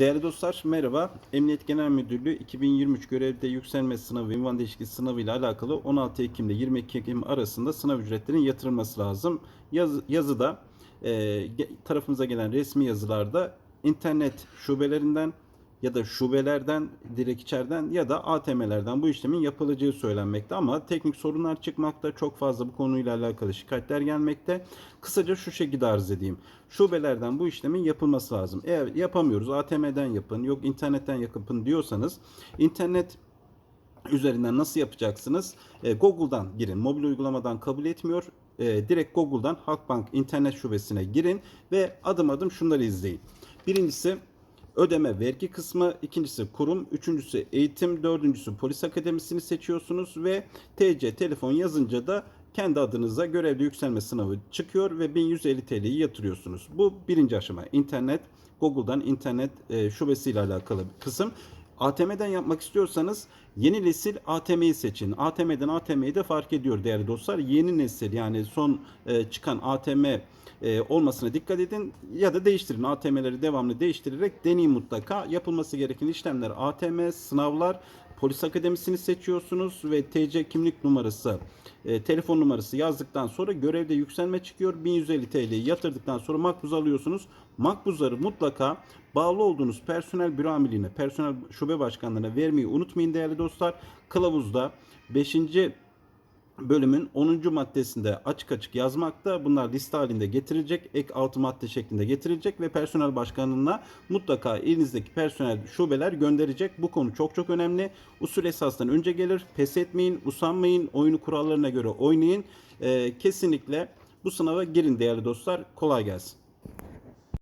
Değerli dostlar merhaba. Emniyet Genel Müdürlüğü 2023 görevde yükselme sınavı, ünvan değişikliği sınavı ile alakalı 16 Ekim ile 22 Ekim arasında sınav ücretlerinin yatırılması lazım. Yaz, yazıda e, tarafımıza gelen resmi yazılarda internet şubelerinden ya da şubelerden, direkt içeriden ya da ATM'lerden bu işlemin yapılacağı söylenmekte ama teknik sorunlar çıkmakta. Çok fazla bu konuyla alakalı şikayetler gelmekte. Kısaca şu şekilde arz edeyim. Şubelerden bu işlemin yapılması lazım. Eğer yapamıyoruz ATM'den yapın, yok internetten yapın diyorsanız internet üzerinden nasıl yapacaksınız? E, Google'dan girin. Mobil uygulamadan kabul etmiyor. E, direkt Google'dan Halkbank internet şubesine girin ve adım adım şunları izleyin. Birincisi ödeme vergi kısmı, ikincisi kurum, üçüncüsü eğitim, dördüncüsü polis akademisini seçiyorsunuz ve TC telefon yazınca da kendi adınıza görevli yükselme sınavı çıkıyor ve 1150 TL'yi yatırıyorsunuz. Bu birinci aşama. İnternet, Google'dan internet e, şubesiyle alakalı bir kısım. ATM'den yapmak istiyorsanız yeni nesil ATM'yi seçin. ATM'den ATM'yi de fark ediyor değerli dostlar. Yeni nesil yani son e, çıkan ATM e, olmasına dikkat edin ya da değiştirin. ATM'leri devamlı değiştirerek deneyin mutlaka. Yapılması gereken işlemler ATM, sınavlar, polis akademisini seçiyorsunuz ve TC kimlik numarası, e, telefon numarası yazdıktan sonra görevde yükselme çıkıyor. 1150 TL'yi yatırdıktan sonra makbuz alıyorsunuz. Makbuzları mutlaka bağlı olduğunuz personel büro amirliğine, personel şube başkanlarına vermeyi unutmayın değerli dostlar. Kılavuzda 5 bölümün 10. maddesinde açık açık yazmakta. Bunlar liste halinde getirilecek. Ek altı madde şeklinde getirilecek ve personel başkanına mutlaka elinizdeki personel şubeler gönderecek. Bu konu çok çok önemli. Usul esasdan önce gelir. Pes etmeyin, usanmayın. Oyunu kurallarına göre oynayın. Ee, kesinlikle bu sınava girin değerli dostlar. Kolay gelsin.